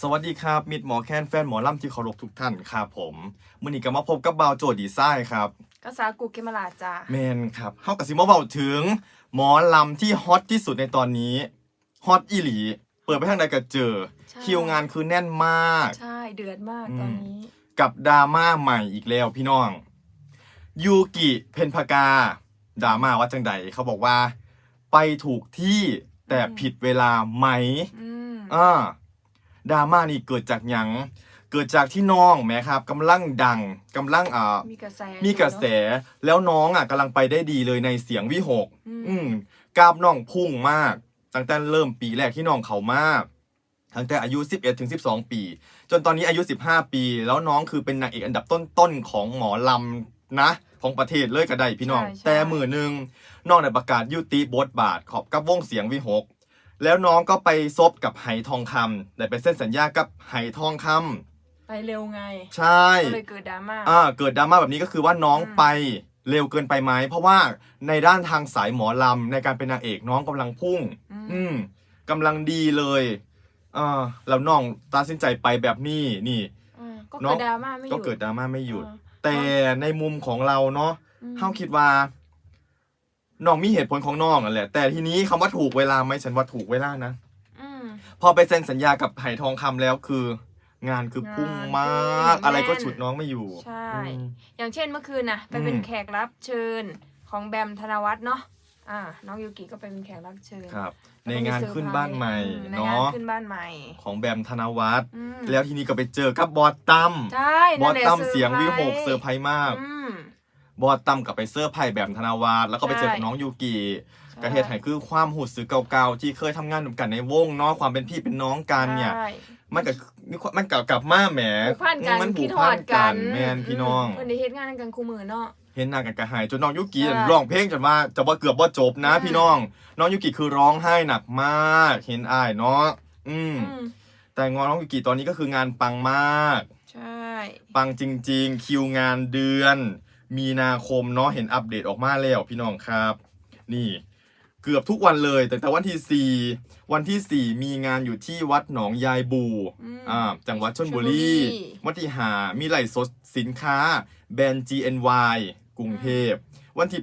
สวัสดีครับ มิดหมอแคนแฟนหมอลำที่เคารพทุกท่านครับผมมื่อนี้ก็มาพบกับบาวโจดีไซน์ครับก็สากูเกมลาจ้าแมนครับเฮากับซิมาเบาถึง หมอลำที่ฮอตที่สุดในตอนนี้ฮอตอีหลี เปิดไปทางใดก็เจอใช่คิวงานคือแน่นมาก ใช่เดือดมากอืมตอนนี้ กับดราม่าใหม่อีกแล้วพี่น้อง ยูกิเพนพกาดราม่าว่าจังใดเขาบอกว่า ไปถูกที่แต่ผิดเวลาไหมอืมอ่า ดราม่านี่เกิดจากหยังเกิดจากที่น้องแหมครับกำลังดังกำลังอ่ามีกระแสมีกระแสอยู่เนแล้วน้องอะกำลังไปได้ดีเลยในเสียงวิหกอืมอืมกราบน้องพุ่งมาก ตั้งแต่เริ่มปีแรกที่น้องเขามากตั้งแต่อายุ 11ถึง12 ปี จนตอนนี้อายุ 15 ปี แล้วน้องคือเป็นนางเอกอันดับต้นๆของหมอลำนะ ของประเทศเลยก็ได้พี่น้อง ใช่ใช่ แต่มือหนึ่งน้องในประกาศยุติบทบาทขอบกับวงเสียงวิหก แล้วน้องก็ไปซบกับไหทองคำได้ไปเส้นสัญญากับไหทองคำอะไปเร็วไงใช่ ก็เลยเกิดดราม่า อ่าเกิดดราม่าแบบนี้ก็คือว่าน้องอืม ไปเร็วเกินไปไหมเพราะว่าในด้านทางสายหมอลำในการเป็นนางเอกน้องกำลังพุ่ง อืมอืมกำลังดีเลยอ่าแล้วน้องตัดสินใจไปแบบนี้นี่อ่าก็น้อเกิงดดราม่าไม่หก็ยุดเกิดดราม่าไม่หยุดอ่าแต่ในมุมของเราเนาะอืม เฮาคิดว่า น้องมีเหตุผลของน้องนั่นแหละ แต่ทีนี้คำว่าถูกเวลาไหมฉันว่าถูกเวลานะ อืม พอไปเซ็นสัญญากับไหทองคำแล้วคือ งานคือพุ่งมากงานพุ่งอะไรก็แน่นฉุดน้องไม่อยู่ใช่ อืม อย่างเช่นเมื่อคืนนะไปเป็นอืม แขกรับเชิญของแบมธนวัฒน์เนาะอ่า น้องยูกิก็ไปเป็นแขกรับเชิญครับ ในแล้วก็มีงานขึ้นบ้านใหม่อืในงานเนาะขึ้นบ้านใหม่ของแบมธนวัฒน์อืมแล้วทีนี้ก็ไปเจอกับบอสตั้มใช่บอนั่สนแหละตั้มซอร์เสียงวิหกไพรส์เซอร์ไพรส์มาก อืม บอสตั้มกับไปเซอร์ไพรส์แบมธนวัฒน์แล้วก็ไปเจอกับใช่น้องยูกิใช่กระเทศไทยคือความหูสึกเก่าๆที่เคยทำงานร่วมกันในวงเนาะความเป็นพี่เป็นน้องกันเนี่ยใช่มันกับมีความมันกับกับมาแหมผูกพันกันมันผูคิกดพัฮอนดกันแมนพี่น้องเพิ่นได้เฮ็ดงานกันคู่มือเนาะเห็นหน้ากันกระหายจนน้องยูกิใช่ร้องเพลงจนว่าจะว่าเกือบว่าจบนะอืมพี่น้อง น้องยูกิคือร้องไห้หนักมาก เห็นอ้ายเนาะอืมอืม แต่งอนน้องยูกิตอนนี้ก็คืองานปังมาก ใช่ ปังจริง ๆ คิวงานเดือน มีนาคมเนาะเห็นอัปเดตออกมาแล้วพี่น้องครับ นี่เกือบทุกวันเลย แต่แต่วันที่4วันที่4มีงานอยู่ที่วัดหนองยายบูอืมอ่าจังหวัดชลบุชลบุรีรีวันที่หามีไหลฟ์สดสินค้า แบรนด์ GNY กรุงเทพ วันที่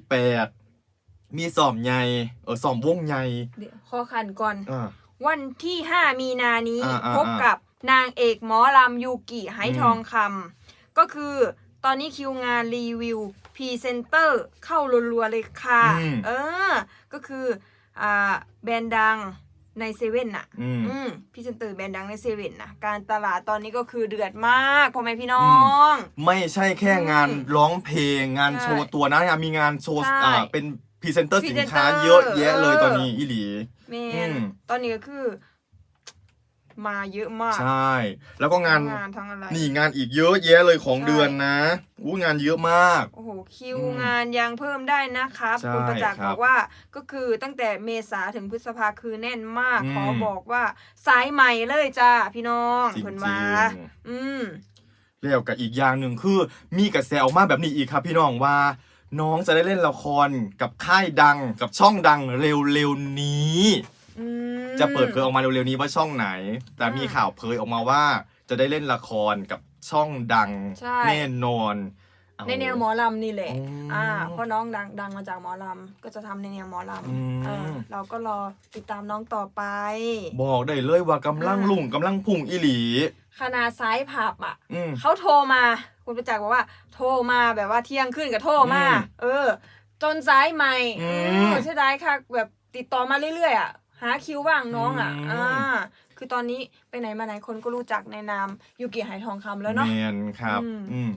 8มีสอมใหญ่เออสอมวงใหญ่เดี๋ยวขอขันก่อนอ่าวันที่5มีนานี้อ่าอ่าพบกับนางเอกหมอลำยูกิไหทองคำก็คือ ตอนนี้คิวงานรีวิวพรีเซนเตอร์เข้ารัวๆเลยค่ะ อืม เออ ก็คืออ่าแบรนด์ดังในเซเว่นน่ะ อืม อืมพรีเซนเตอร์แบรนด์ดังในเซเว่นนะการตลาดตอนนี้ก็คือเดือดมากพ่อแม่พี่น้อง ไม่ใช่แค่งานอืมร้องเพลงงานใช่โชว์ตัวนะยังมีงานโชว์ใช่อ่าเป็นพรีเซนเตอร์สินค้าพรีเซนเตอร์เยอะแยะเลยเออตอนนี้อีหลี แมอืนมตอนนี้ก็คือ มาเยอะมาก ใช่ แล้วก็งานทั้งงานทั้งอะไร นี่งานอีกเยอะแยะเลยของใช่ เดือนนะอู้งานเยอะมาก โอ้โหคิวอืมงานยังเพิ่มได้นะครับ ใช่คุณประจักษ์ครับบอกว่าก็คือตั้งแต่เมษาถึงพฤษภาคือแน่นมาก อืม ขอบอกว่าสายใหม่เลยจ้าพี่น้องจริงเพิ่นๆว่าอืม แล้วกับอีกอย่างหนึ่งคือ มีกระแสออกมาแบบนี้อีกครับพี่น้องว่า น้องจะได้เล่นละครกับค่ายดังกับช่องดังเร็วๆนี้อืม จะเปิดเผยออกมาเร็วๆนี้ว่าช่องไหน แต่อ่ามีมีข่าวเผยออกมาว่า จะได้เล่นละครกับช่องดังใช่ แน่นอนเอา ในแนวหมอลำนี่แหละอืมอ่าเพราะน้องดังดังมาจากหมอลำ ก็จะทำในแนวหมอลอืมำอ่าเราก็รอติดตามน้องต่อไป บอกได้เลยว่ากำลังอ่าลุ่งกำลังพุ่งอีหลีขนาดสายผับอะ อืม เขาโทรมา คุณประจักษ์บอกว่า โทรมาแบบว่าเที่ยงขึ้นกับโทรมา อืมเออ จนสายใหม่อืมอืมเสียดายค่ะ แบบติดต่อมาเรื่อยๆอะ หาคิวว่างน้องอะ อืม อ่า คือตอนนี้ไปไหนมาไหนคนก็รู้จักในนามยูกิไหทองคำแล้วเนาะ แมนครับอืม อืม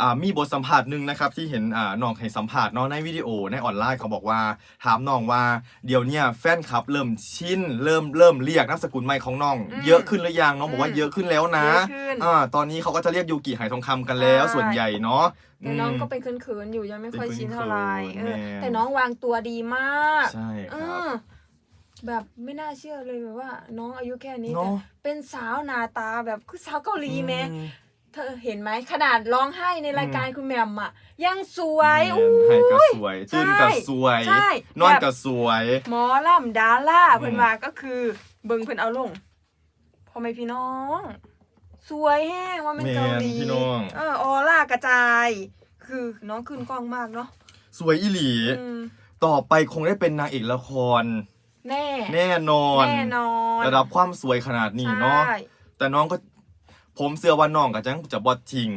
อ่ามีบทสัมภาษณ์หนึ่งนะครับที่เห็นอ่าน้องให้สัมภาษณ์เนาะในวิดีโอในออนไลน์เขาบอกว่าถามน้องว่าเดี๋ยวเนี้ยแฟนคลับเริ่มชินเริ่มเริ่มเรียกนามสกุลใหม่ของน้อง อืมเยอะขึ้นหรือยังน้องบอกว่าอืม เยอะขึ้นแล้วนะเยอะขึ้น อ่าตอนนี้เขาก็จะเรียกยูกิไหทองคำกันแล้วใช่ ส่วนใหญ่เนาะแต่น้องก็ม เป็นเขินๆอยู่ยังไม่ค่อยเป็นชินเท่าไหร่เขินๆเออแม่แต่น้องวางตัวดีมาก ใช่คเอรับ อ แบบไม่น่าเชื่อเลยแบบว่า น้องอายุแค่นี้เนอะแต่เป็นสาวหนาตาแบบคือสาวเกาหลีแม้อืมเธอเห็นไหมขนาดร้องไห้ในรายการคุณแหม่มอะ ยังสวยแม่อู้นให้ก็สวยใช่ตื่นก็สวย ใช่ นอนแบบก็สวย หมอล่ำดาราอืมเพิ่นว่าก็คือ เบิ่งเพิ่นเอาลงพ่อแม่พี่น้อง สวยแห้งว่าเป็นเกาหลีแม่นพี่น้อง เออออร่ากระจาย คือน้องขึ้นกล้องมากเนาะสวยอีหลี อืม ต่อไปคงได้เป็นนางเอกละคร แน่แน่นอน แน่นอนระดับความสวยขนาดนี้เนาะ ใช่ แต่น้องก็ ผมเชื่อว่าน้องก็จังจะบอดทิ้ง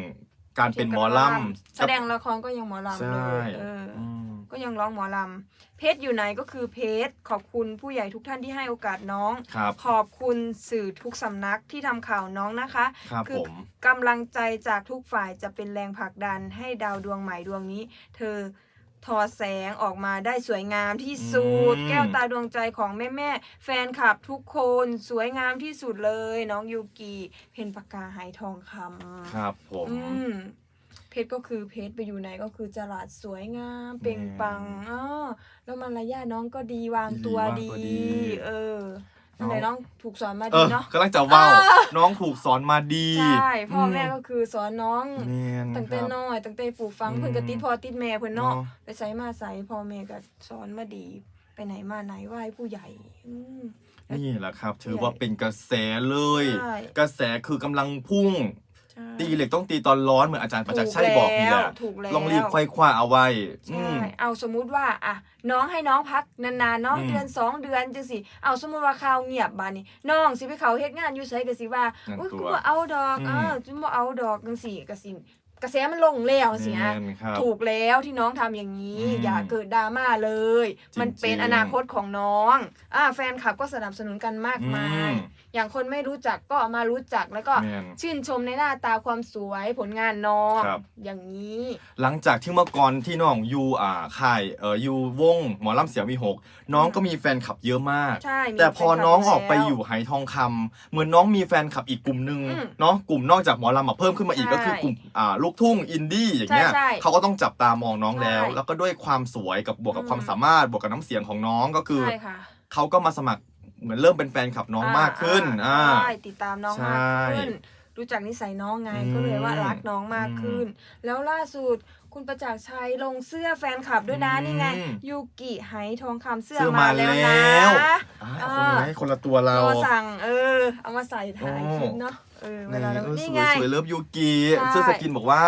การเป็นหมอลำแสดงละครก็ยังหมอลำใช่เลยเออออืมก็ยังร้องหมอลำ เพชรอยู่ไหนก็คือเพชร ขอบคุณผู้ใหญ่ทุกท่านที่ให้โอกาสน้อง ครับขอบคุณสื่อทุกสำนักที่ทำข่าวน้องนะคะ ครับคือ ผม กำลังใจจากทุกฝ่ายจะเป็นแรงผลักดันให้ดาวดวงใหม่ดวงนี้ เธอ ทอแสงออกมาได้สวยงามที่สุดแก้วตาดวงใจของแม่แม่ๆแฟนคลับทุกคนสวยงามที่สุดเลย น้องยูกิเพนปากกาหายทองคำครับผม อืมเพชรก็คือเพชรไปอยู่ไหนก็คือจราดสวยงาม เปล่งปลังอ๋อแล้วมารยาทน้องก็ดีวางตัวดีเออ นั่นแหละน้องถูกสอนมาเอดีอเนาะ กำลังจะเว้าเออ น้องถูกสอนมาดีใช่พ่อแม่ก็คือสอนน้องแม่นตั้งแต่ครับ น้อยตั้งแต่ปลูกฟังอืมเพิ่นก็ติดพ่อติดแม่เพิ่นเนาะเนาะ ไปใส่มาใส่พ่อแม่ก็สอนมาดี ไปไหนมาไหนไหว้ผู้ใหญ่อืม นี่แหละครับ ถือว่าเป็นกระแสเลย ใช่ กระแสคือกำลังพุ่ง ใช่ ตีเหล็กต้องตีตอนร้อนเหมือนอาจารย์ประจักษ์ชัยบอกนี่แหละถูกแล้ว ลองรีบควายคว้าเอาไว้ อืใช่ ม เอาสมมุติว่าอะน้องให้น้องพักนานๆเนาะอืมเดือนสองเดือนจังสิเอาสมมุติว่าข่าวเงียบบาดนี้น้องสิไปเขาเฮ็ดงานอยู่ไสก็สิว่านั่นอุ้ยตัวกูบ่เอาดอกอืม เออจุบ่เอาดอกจังสิก็สิกระแสมันลงแล้วสิฮะ แม่นครับ ถูกแล้วที่น้องทำอย่างนี้ อืมอย่าเกิดดราม่าเลย จริงๆ มันเป็นอนาคตของน้องอ่าแฟนคลับก็สนับสนุนกันมากมาย อืมอย่างคนไม่รู้จักก็มารู้จักแล้วก็แม่นชื่นชมในหน้าตาความสวยผลงานน้องครับ อย่างนี้ หลังจากที่เมื่อก่อนที่น้องอยู่อ่าค่ายเอ่ออยู่วงหมอลำเสียงวีหกน้องก็มีแฟนคลับเยอะมาก ใช่มีแต่พอฟคลับน้องออกไปแล้วอยู่ไหทองคำเหมือนน้องมีแฟนคลับอีกกลุ่มหนึ่งอืมเนาะกลุ่มนอกจากหมอลำมาเพิ่มขึ้นมาอีกใช่ก็คือกลุ่มอ่าลูกทุ่งอินดี้อย่างเงี้ยใช่ใช่เขาก็ต้องจับตามองน้องแล้ว ใช่แล้วก็ด้วยความสวยกับบวกกับอืม ความสามารถบวกกับน้ำเสียงของน้องก็คือ ใช่ค่ะ เขาก็มาสมัคร เหมือนเริ่มเป็นแฟนคลับน้องมากขึ้นอ่าใช่ติดตามน้องใช่มากขึ้นรู้จักนิสัยน้องไงอืมก็เลยว่ารักน้องมากขึ้น แล้วล่าสุดคุณประจักษ์ชัยลงเสื้อแฟนคลับด้วยนะอืมนี่ไงยูกิไหทองคำเสื้อเสื้อมามาแล้วแล้นะวอ่าเอาคนละให้คนละตัวเรารอสั่งเออ เอามาใส่ถ่ายโอ้คลิปเนาะเออเวลาเราเออนี่สวไงยสวยเลิฟยูกิใช่เสื้อสกินบอกว่า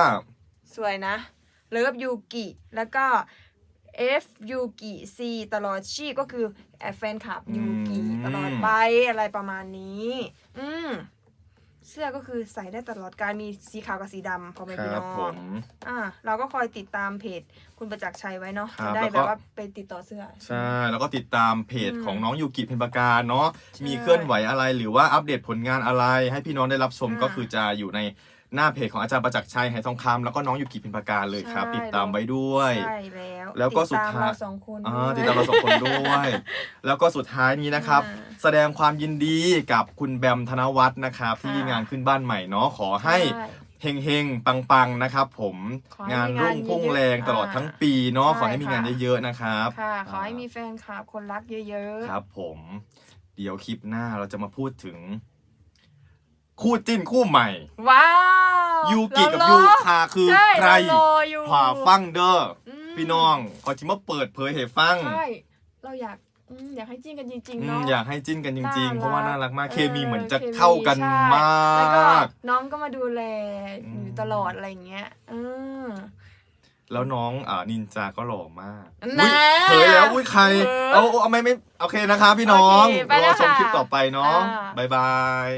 สวยนะ เลิฟยูกิแล้วก็ F ยูกิ C ตลอดชีพก็คือแอบแฟนคลับยูกิอืม ตลอดไปอะไรประมาณนี้ อืมเสื้อก็คือใส่ได้ตลอดการมีสีขาวกับสีดำพอไหมคพี่รับน้อผงมอ่า เราก็คอยติดตามเพจคุณประจักษ์ชัยไว้เนาะครัจะบได้แล้วก็แบบว่าไปติดต่อเสื้อ ใช่ แล้วก็ติดตามเพจอืมของน้องยูกิเพนปาการเนาะใช่มีเคลื่อนไหวอะไรหรือว่าอัปเดตผลงานอะไร ให้พี่น้องได้รับชมอ่าก็คือจะอยู่ใน หน้าเพจของอาจารย์ประจักษ์ชัยไหทองคำแล้วก็น้องยูกิเพนปาการเลยครับ ใช่ ติดตามไว้ด้วย ใช่แล้วแล้วก็สุดติตามท้ายเราสองคนอ่าวยติดตามเราสองคนด้วย แล้วก็สุดท้ายนี้นะครับ อ่า แสดงความยินดีกับคุณแบมธนวัฒน์นะครับค่ะที่งานขึ้นบ้านใหม่เนาะขอให้ใช่ เฮงเฮงปังปังๆนะครับ ผมขอให้งานมีงานรุ่งพุ่งเยอะๆแรงตลอดอ่าทั้งปีเนาะใช่ขอให้มีงานค่ะเยอะๆนะครับ ค่ะ ขอให้มีแฟนคลับคนรักเยอะๆ ครับผม เดี๋ยวคลิปหน้าเราจะมาพูดถึง คู่จิ้นคู่ใหม่ ว้าวยูกิกับเรารยูอคาคือใช่ใครเรารออยู่ผ่าฟังเด้ออมพี่น้องขอจิมาเปิดเผยให้ฟังใช่เราอยากอืมอยากให้จิ้นกันจริงอืๆมเนาะ อยากให้จิ้นกันจริง ๆ เพราะว่าน่ารักมากเออเคมีเหมือนจะเคมีเข้ากันใช่มแล้วก็าก น้องก็มาดูแลออืมยู่ตลอดอะไรอย่างเงี้ยอืมแล้วน้องอ่านินจาก็หล่อมากนะอุ๊ยเผยแล้วอุ้ยใครเออเอาเอาไม่ไม่โอเคนะครับพี่น้องโอเคไปรแล้อวชมค่ะคลิปต่อไปเนาะอ่า บ๊ายบาย